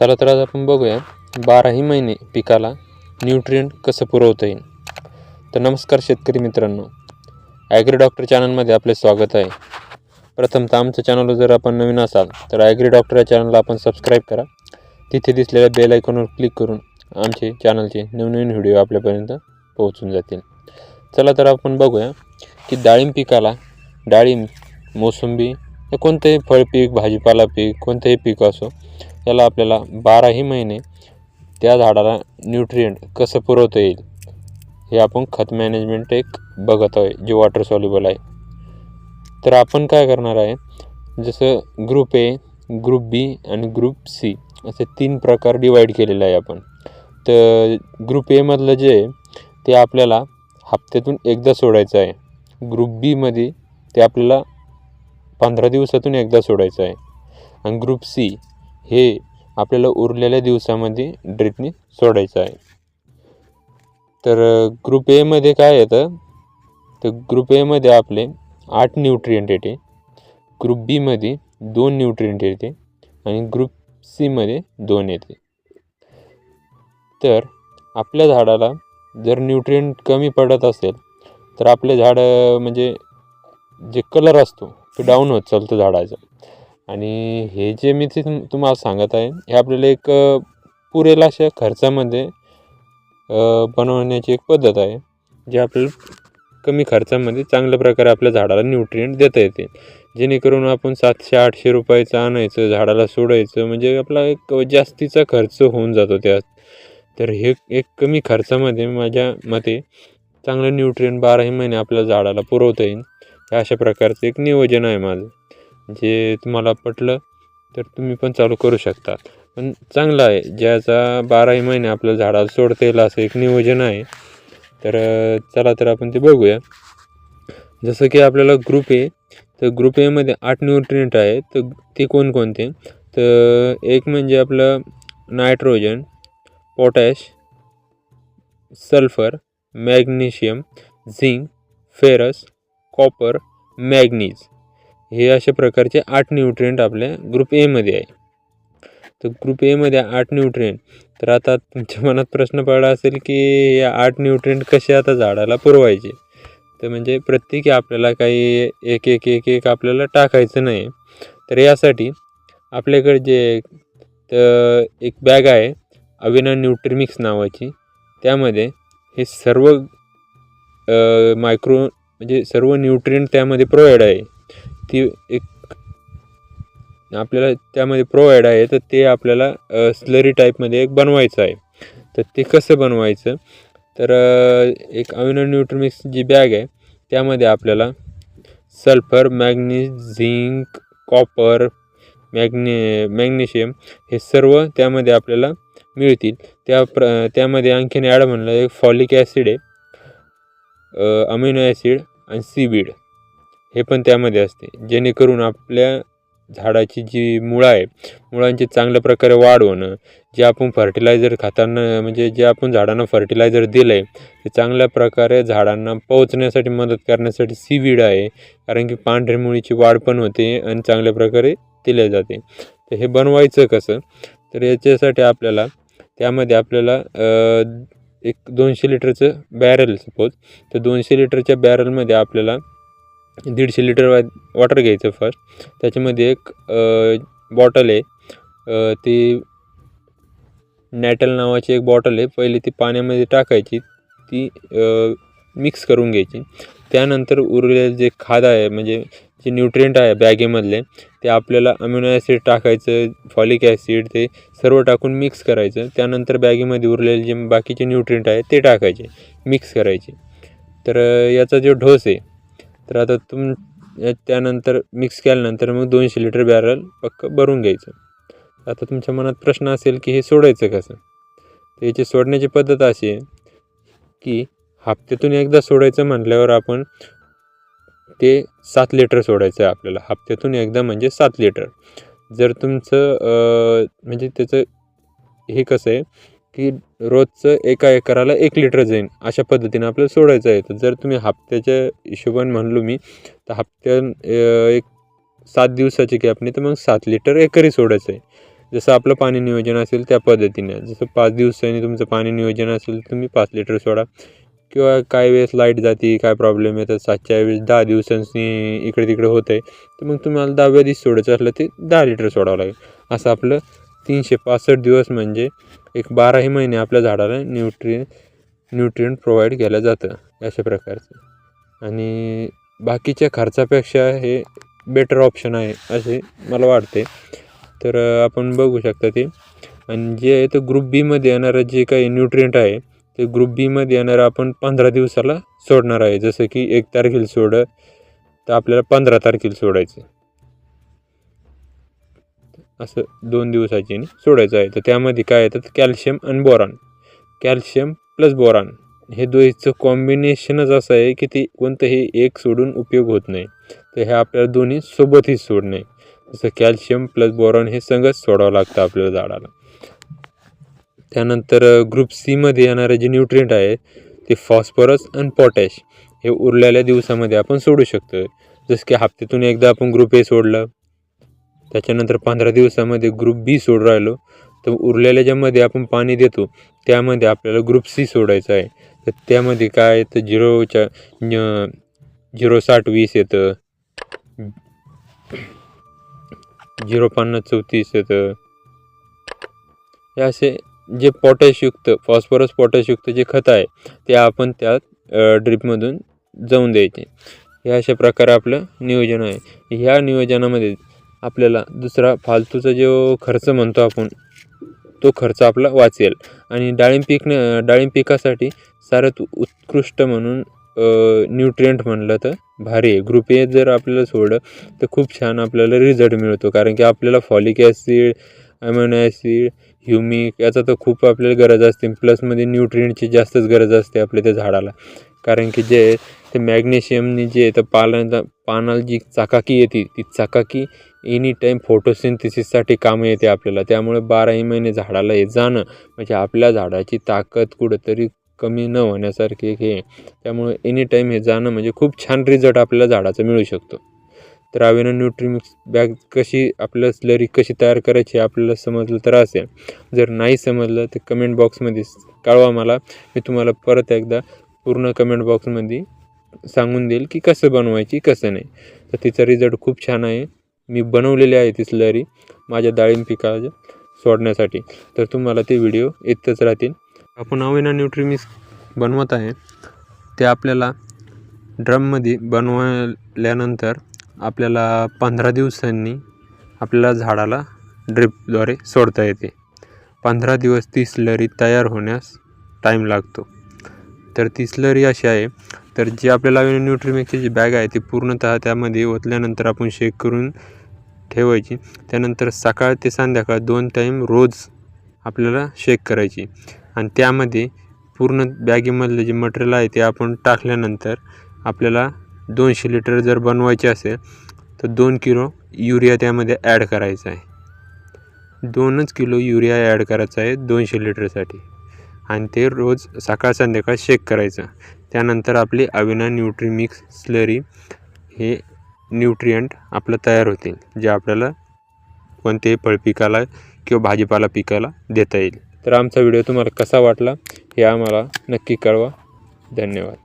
चला तर आज आपण बघूया बाराही महिने पिकाला न्यूट्रियंट कसं पुरवता येईल. तर नमस्कार शेतकरी मित्रांनो. ॲग्री डॉक्टर चॅनलमध्ये आपले स्वागत आहे. प्रथमतः आमचं चॅनल जर आपण नवीन असाल तर ॲग्री डॉक्टर या चॅनलला आपण सबस्क्राईब करा. तिथे दिसलेल्या बेल आयकॉनवर क्लिक करून आमचे चॅनलचे नवनवीन व्हिडिओ आपल्यापर्यंत पोहोचून जातील. चला तर आपण बघूया की डाळिंब पिकाला डाळिंब मोसंबी कोणतंही फळ पीक भाजीपाला पीक कोणतंही पीक असो त्याला आपल्याला बाराही महिने त्या झाडाला न्यूट्रियंट कसं पुरवता येईल हे आपण खत मॅनेजमेंट एक बघत आहे जे वॉटर सॉल्युबल आहे. तर आपण काय करणार आहे जसं ग्रुप ए ग्रुप बी आणि ग्रुप सी असे तीन प्रकार डिवाईड केलेले आहे आपण. तर ग्रुप एमधलं जे आहे ते आपल्याला हप्त्यातून एकदा सोडायचं आहे. ग्रुप बीमध्ये ते आपल्याला पंधरा दिवसातून एकदा सोडायचं आहे. आणि ग्रुप सी हे आपल्याला उरलेल्या दिवसामध्ये ड्रिपने सोडायचं आहे. तर ग्रुप एमध्ये काय येतं? तर ग्रुप एमध्ये आपले आठ न्यूट्रियंट येते. ग्रुप बीमध्ये दोन न्यूट्रियंट येते आणि ग्रुप सीमध्ये दोन येते. तर आपल्या झाडाला जर न्यूट्रियंट कमी पडत असेल तर आपले झाडं म्हणजे जे कलर असतो तो डाऊन होत चालतो झाडाचा. आणि हे जे मी ते तुम तुम्हाला सांगत आहे हे आपल्याला एक पुरेल अशा खर्चामध्ये बनवण्याची एक पद्धत आहे जे आपल्याला कमी खर्चामध्ये चांगल्या प्रकारे आपल्या झाडाला न्यूट्रिएंट देता येते. जेणेकरून आपण सातशे आठशे रुपयाचं आणायचं झाडाला सोडायचं म्हणजे आपला एक जास्तीचा खर्च होऊन जातो त्यात. तर हे एक कमी खर्चामध्ये माझ्या मते चांगलं न्यूट्रिएंट बाराही महिने आपल्या झाडाला पुरवता येईल हे अशा प्रकारचं एक नियोजन आहे माझं. जे तुम्हाला पटलं तर तुम्ही पण चालू करू शकता. पण चांगलं आहे ज्याचा बाराही महिने आपल्या झाडाला सोडता येईल असं एक नियोजन आहे. तर चला तर आपण ते बघूया. जसं की आपल्याला ग्रुप ए तर ग्रुप एमध्ये आठ न्यूट्रिएंट आहे तर ते कोणकोणते? तर एक म्हणजे आपलं nitrogen potash sulphur magnesium zinc ferrous copper manganese हे अशा प्रकारचे आठ न्यूट्रिएंट आपल्या ग्रुप एमध्ये आहे. तर ग्रुप एमध्ये आठ न्यूट्रिएंट तर आता तुमच्या मनात प्रश्न पडला असेल की या आठ न्यूट्रिएंट कसे आता झाडाला पुरवायचे? तर म्हणजे प्रत्येकी आपल्याला काही एक एक एक एक आपल्याला टाकायचं नाही. तर यासाठी आपल्याकडे जे तर एक बॅग आहे अविना न्यूट्रिमिक्स नावाची. त्यामध्ये हे सर्व मायक्रो म्हणजे सर्व न्यूट्रिएंट त्यामध्ये प्रोव्हाइड आहे. ती एक आपल्याला त्यामध्ये प्रोव्हाइड आहे तर ते आपल्याला स्लरी टाईपमध्ये एक बनवायचं आहे. तर ते कसं बनवायचं? तर एक अमिनो न्यूट्रमिक्स जी बॅग आहे त्यामध्ये आपल्याला सल्फर मॅग्नीज झिंक कॉपर मॅग्ने मॅग्नेशियम हे सर्व त्यामध्ये आपल्याला मिळतील. त्या प्र त्यामध्ये आणखीन ॲड म्हणलं एक फॉलिक ॲसिड आहे अमिनो ॲसिड आणि सीबीड हे पण त्यामध्ये असते. जेणेकरून आपल्या झाडाची जी मुळं आहे मुळांची चांगल्या प्रकारे वाढ होणं जे आपण फर्टिलायझर खाताना म्हणजे जे आपण झाडांना फर्टिलायझर दिलं आहे ते चांगल्या प्रकारे झाडांना पोहोचण्यासाठी मदत करण्यासाठी सीवीड आहे. कारण की पांढऱ्या मुळीची वाढ पण होते आणि चांगल्या प्रकारे दिल्या जाते. तर हे बनवायचं कसं? तर याच्यासाठी आपल्याला त्यामध्ये आपल्याला एक दोनशे लिटरचं बॅरल सपोज तर दोनशे लिटरच्या बॅरलमध्ये आपल्याला दीडशे लिटर वा वॉटर घ्यायचं फर्स्ट त्याच्यामध्ये एक बॉटल आहे. ती नॅटल नावाची एक बॉटल आहे. पहिले ती पाण्यामध्ये टाकायची. ती मिक्स करून घ्यायची. त्यानंतर उरलेलं जे खाद आहे म्हणजे जे न्यूट्रिएंट आहे बॅगेमधले ते आपल्याला अमिनो ॲसिड टाकायचं फॉलिक ॲसिड ते सर्व टाकून मिक्स करायचं. त्यानंतर बॅगेमध्ये उरलेले जे बाकीचे न्यूट्रिएंट आहे ते टाकायचे. मिक्स करायचे. तर याचा जो ढोस आहे तर आता तुम त्यानंतर मिक्स केल्यानंतर मग दोनशे लिटर बॅरल पक्क भरून घ्यायचं. आता तुमच्या मनात प्रश्न असेल की हे सोडायचं कसं? तर याची सोडण्याची पद्धत अशी आहे की हप्त्यातून एकदा सोडायचं म्हटल्यावर आपण ते सात लिटर सोडायचं आहे आपल्याला. हप्त्यातून एकदा म्हणजे सात लिटर जर तुमचं म्हणजे त्याचं हे कसं आहे? की रोजचं एका एकराला एक लिटर जाईल अशा पद्धतीने आपल्याला सोडायचं आहे. तर जर तुम्ही हप्त्याच्या हिशोबाने म्हणलो मी तर हप्त्या एक सात दिवसाची कॅपनी तर मग सात लिटर एकरी सोडायचं आहे. जसं आपलं पाणी नियोजन असेल त्या पद्धतीने. जसं पाच दिवसांनी तुमचं पाणी नियोजन असेल तुम्ही पाच लिटर सोडा. किंवा काय वेळेस लाइट जाते काय प्रॉब्लेम येतात सातच्या वेळेस दहा दिवसांनी इकडे तिकडे होतं आहे तर मग तुम्हाला दहाव्या दिवस सोडायचं असलं ते दहा लिटर सोडावं लागेल. असं आपलं तीनशे पासष्ट दिवस म्हणजे एक बाराही महिने आपल्या झाडाला न्यूट्रि न्यूट्रियंट प्रोव्हाइड केलं जातं अशा प्रकारचं. आणि बाकीच्या खर्चापेक्षा हे बेटर ऑप्शन आहे असे मला वाटते. तर आपण बघू शकता ते. आणि जे आहे तर ग्रुप बीमध्ये येणारं जे काही न्यूट्रियंट आहे ते ग्रुप बीमध्ये येणारं आपण पंधरा दिवसाला सोडणार आहे. जसं की एक तारखेला सोड तर आपल्याला पंधरा तारखेला सोडायचं असं दोन दिवसाची सोडायचं आहे. तर त्यामध्ये काय येतात? कॅल्शियम आणि बोरान. Calcium plus boron. हे दोहीचं कॉम्बिनेशनच असं आहे की ते कोणतंही एक सोडून उपयोग होत नाही. तर हे आपल्याला दोन्ही सोबतही सोडणे. जसं कॅल्शियम प्लस बोरॉन हे संगच सोडावं लागतं आपल्याला झाडाला. त्यानंतर ग्रुप सीमध्ये येणारे जे न्यूट्रिएंट आहे ते फॉस्फरस आणि पोटॅश. हे उरलेल्या दिवसामध्ये आपण सोडू शकतो जसं की हप्त्यातून एकदा आपण ग्रुप ए सोडलं. त्याच्यानंतर पंधरा दिवसामध्ये ग्रुप बी सोड राहिलो. तर उरलेल्या ज्यामध्ये आपण पाणी देतो त्यामध्ये आपल्याला ग्रुप सी सोडायचं आहे. तर त्यामध्ये काय आहे तर झिरोच्या न- झिरो साठ वीस येतं. झिरो पन्नास चौतीस येतं. हे असे जे पोटॅशयुक्त फॉस्फरस पोटॅशयुक्त जे खत आहे ते आपण त्यात ड्रिपमधून जाऊन द्यायचे. हे अशा प्रकारे आपलं नियोजन आहे. ह्या नियोजनामध्ये आपल्याला दुसरा फालतूचा जो खर्च म्हणतो आपण तो खर्च आपला वाचेल. आणि डाळिंब पिकणे डाळिंब पिकासाठी सारत उत्कृष्ट म्हणून न्यूट्रियंट म्हणलं तर भारी आहे. ग्रुप ए जर आपल्याला सोडलं तर खूप छान आपल्याला रिझल्ट मिळतो. कारण की आपल्याला फॉलिक ॲसिड ॲमोन ॲसिड ह्युमिक याचा तर खूप आपल्याला गरज असते. प्लसमध्ये न्यूट्रियंटची जास्तच गरज असते आपल्या त्या झाडाला. कारण की जे ते मॅग्नेशियमनी जे येतं तर पानाला जी चाकाकी येते ती चाकाकी एनी टाईम फोटोसिंथेसिससाठी कामं येते आपल्याला. त्यामुळे बाराही महिने झाडाला हे जाणं म्हणजे आपल्या झाडाची ताकद कुठंतरी कमी न होण्यासारखे हे त्यामुळे एनी टाईम हे जाणं म्हणजे खूप छान रिझल्ट आपल्याला झाडाचा मिळू शकतो. तर आवेनं न्यूट्रिमिक्स बॅग कशी आपल्याला स्लरी कशी तयार करायची हे आपल्याला समजलं तर असेल. जर नाही समजलं तर कमेंट बॉक्समध्ये कळवा मला. मी तुम्हाला परत एकदा पूर्ण कमेंट बॉक्समध्ये सांगून देईल की कसं बनवायची कसं नाही. तर तिचा रिझल्ट खूप छान आहे. मी बनवलेली आहे ती स्लरी माझ्या डाळिंब पिकाच्या सोडण्यासाठी. तर तुम्हाला ते व्हिडिओ येतच राहतील. आपण अवेना न्यूट्रिमिक्स बनवत आहे. ते आपल्याला ड्रममध्ये बनवल्यानंतर आपल्याला पंधरा दिवसांनी आपल्याला झाडाला ड्रिपद्वारे सोडता येते. पंधरा दिवस ती स्लरी तयार होण्यास टाईम लागतो. तर ती स्लरी अशी आहे. तर जी आपल्याला न्यूट्रीमिक्सची जी बॅग आहे ती पूर्णतः त्यामध्ये ओतल्यानंतर आपण शेक करून ठेवायची. त्यानंतर सकाळ ते संध्याकाळ दोन टाईम रोज आपल्याला शेक करायची. आणि त्यामध्ये पूर्ण बॅगेमधलं जे मटेरियल आहे ते आपण टाकल्यानंतर आपल्याला दोनशे लिटर जर बनवायचे असेल तर दोन किलो युरिया त्यामध्ये ॲड करायचा आहे. दोनच किलो युरिया ॲड करायचा आहे दोनशे लिटरसाठी आणि ते रोज सकाळ संध्याकाळ शेक करायचं. त्यानंतर आपली अविना न्यूट्रीमिक्स स्लरी हे न्यूट्रियंट आपलं तयार होतील जे आपल्याला कोणत्याही फळपिकाला किंवा भाजीपाला पिकाला देता येईल. तर आमचा व्हिडिओ तुम्हाला कसा वाटला हे आम्हाला नक्की कळवा. धन्यवाद.